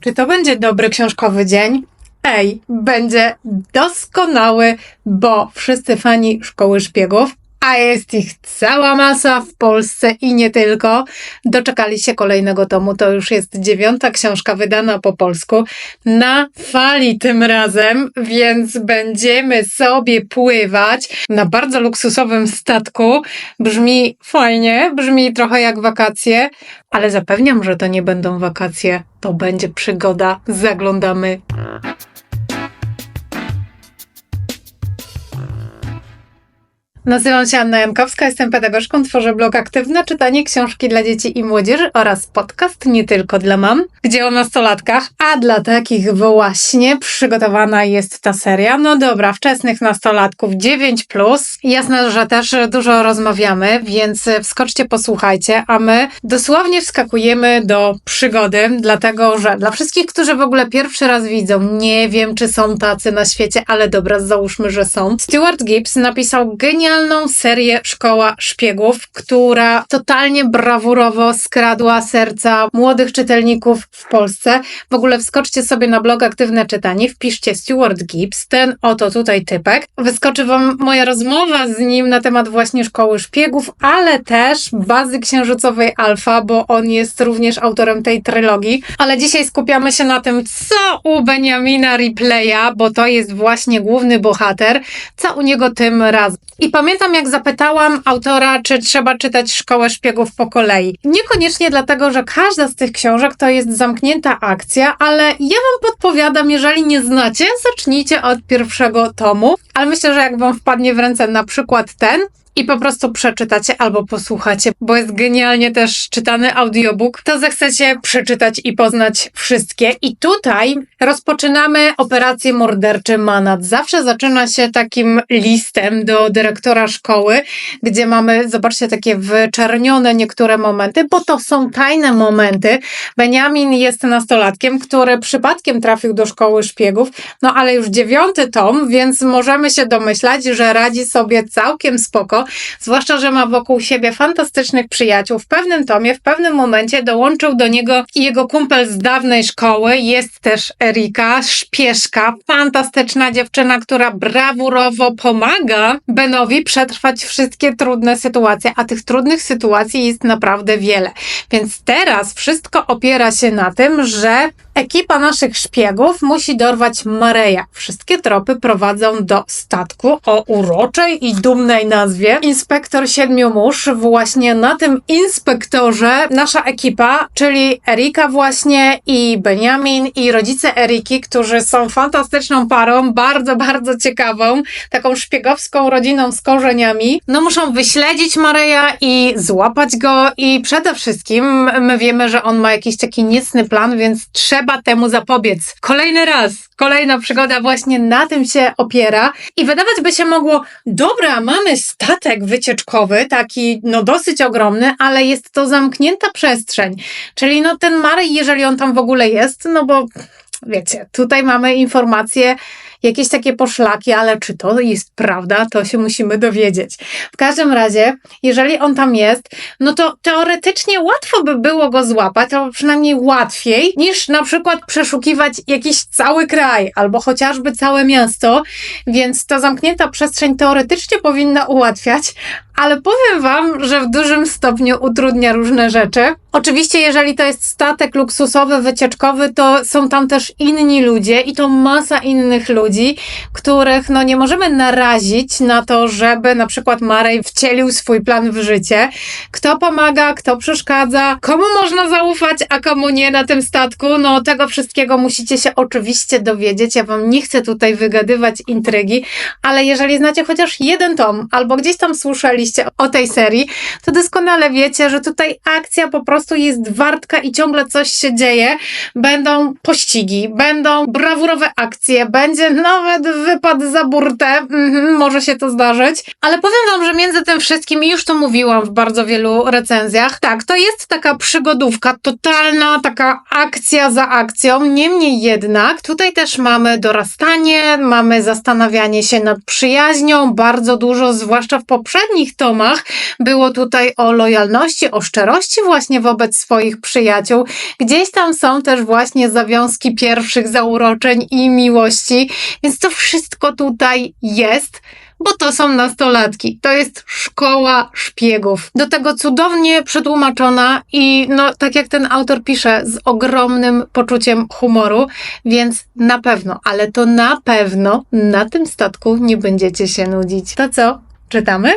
Czy to będzie dobry książkowy dzień? Ej, będzie doskonały, bo wszyscy fani Szkoły Szpiegów, a jest ich cała masa w Polsce i nie tylko, doczekali się kolejnego tomu. To już jest dziewiąta książka wydana po polsku na fali tym razem, więc będziemy sobie pływać na bardzo luksusowym statku. Brzmi fajnie, brzmi trochę jak wakacje, ale zapewniam, że to nie będą wakacje, to będzie przygoda. Zaglądamy. Nazywam się Anna Jankowska, jestem pedagogzką, tworzę blog Aktywne Czytanie Książki dla Dzieci i Młodzieży oraz podcast Nie Tylko dla Mam, gdzie o nastolatkach, a dla takich właśnie przygotowana jest ta seria. No dobra, wczesnych nastolatków 9+. Jasne, że też dużo rozmawiamy, więc wskoczcie, posłuchajcie, a my dosłownie wskakujemy do przygody, dlatego że dla wszystkich, którzy w ogóle pierwszy raz widzą, nie wiem, czy są tacy na świecie, ale dobra, załóżmy, że są. Stuart Gibbs napisał genialną serię Szkoła Szpiegów, która totalnie brawurowo skradła serca młodych czytelników w Polsce. W ogóle wskoczcie sobie na blog Aktywne Czytanie, wpiszcie Stuart Gibbs, ten oto tutaj typek. Wyskoczy wam moja rozmowa z nim na temat właśnie Szkoły Szpiegów, ale też bazy księżycowej Alfa, bo on jest również autorem tej trylogii. Ale dzisiaj skupiamy się na tym, co u Benjamina Ripley'a, bo to jest właśnie główny bohater, co u niego tym razem. I pamiętam, jak zapytałam autora, czy trzeba czytać Szkołę Szpiegów po kolei. Niekoniecznie dlatego, że każda z tych książek to jest zamknięta akcja, ale ja wam podpowiadam, jeżeli nie znacie, zacznijcie od pierwszego tomu. Ale myślę, że jak wam wpadnie w ręce na przykład ten, i po prostu przeczytacie albo posłuchacie, bo jest genialnie też czytany audiobook, to zechcecie przeczytać i poznać wszystkie. I tutaj rozpoczynamy operację morderczy Manat. Zawsze zaczyna się takim listem do dyrektora szkoły, gdzie mamy, zobaczcie, takie wyczernione niektóre momenty, bo to są tajne momenty. Benjamin jest nastolatkiem, który przypadkiem trafił do szkoły szpiegów, no ale już dziewiąty tom, więc możemy się domyślać, że radzi sobie całkiem spoko zwłaszcza, że ma wokół siebie fantastycznych przyjaciół. W pewnym tomie, w pewnym momencie dołączył do niego jego kumpel z dawnej szkoły. Jest też Erika, szpieszka, fantastyczna dziewczyna, która brawurowo pomaga Benowi przetrwać wszystkie trudne sytuacje, a tych trudnych sytuacji jest naprawdę wiele. Więc teraz wszystko opiera się na tym, że ekipa naszych szpiegów musi dorwać Mareja. Wszystkie tropy prowadzą do statku o uroczej i dumnej nazwie Inspektor Siedmiu Mórz. Właśnie na tym inspektorze nasza ekipa, czyli Erika właśnie i Benjamin i rodzice Eriki, którzy są fantastyczną parą, bardzo, bardzo ciekawą, taką szpiegowską rodziną z korzeniami, no muszą wyśledzić Mareja i złapać go i przede wszystkim my wiemy, że on ma jakiś taki niecny plan, więc trzeba temu zapobiec. Kolejny raz, kolejna przygoda właśnie na tym się opiera i wydawać by się mogło, dobra, mamy statek wycieczkowy, taki no dosyć ogromny, ale jest to zamknięta przestrzeń. Czyli no ten Marej, jeżeli on tam w ogóle jest, no bo wiecie, tutaj mamy informacje, jakieś takie poszlaki, ale czy to jest prawda, to się musimy dowiedzieć. W każdym razie, jeżeli on tam jest, no to teoretycznie łatwo by było go złapać, albo przynajmniej łatwiej, niż na przykład przeszukiwać jakiś cały kraj, albo chociażby całe miasto, więc ta zamknięta przestrzeń teoretycznie powinna ułatwiać, ale powiem Wam, że w dużym stopniu utrudnia różne rzeczy. Oczywiście, jeżeli to jest statek luksusowy, wycieczkowy, to są tam też inni ludzie i to masa innych ludzi, których no nie możemy narazić na to, żeby na przykład Marej wcielił swój plan w życie. Kto pomaga, kto przeszkadza, komu można zaufać, a komu nie na tym statku, no tego wszystkiego musicie się oczywiście dowiedzieć. Ja Wam nie chcę tutaj wygadywać intrygi, ale jeżeli znacie chociaż jeden tom, albo gdzieś tam słyszeliście, o tej serii, to doskonale wiecie, że tutaj akcja po prostu jest wartka i ciągle coś się dzieje. Będą pościgi, będą brawurowe akcje, będzie nawet wypad za burtę, mhm, może się to zdarzyć, ale powiem wam, że między tym wszystkim, i już to mówiłam w bardzo wielu recenzjach, tak, to jest taka przygodówka, totalna taka akcja za akcją, niemniej jednak tutaj też mamy dorastanie, mamy zastanawianie się nad przyjaźnią, bardzo dużo, zwłaszcza w poprzednich tomach było tutaj o lojalności, o szczerości właśnie wobec swoich przyjaciół. Gdzieś tam są też właśnie zawiązki pierwszych zauroczeń i miłości, więc to wszystko tutaj jest bo to są nastolatki. To jest szkoła szpiegów. Do tego cudownie przetłumaczona i no, tak jak ten autor pisze, z ogromnym poczuciem humoru, więc na pewno, ale to na pewno na tym statku nie będziecie się nudzić. To co? Czytamy?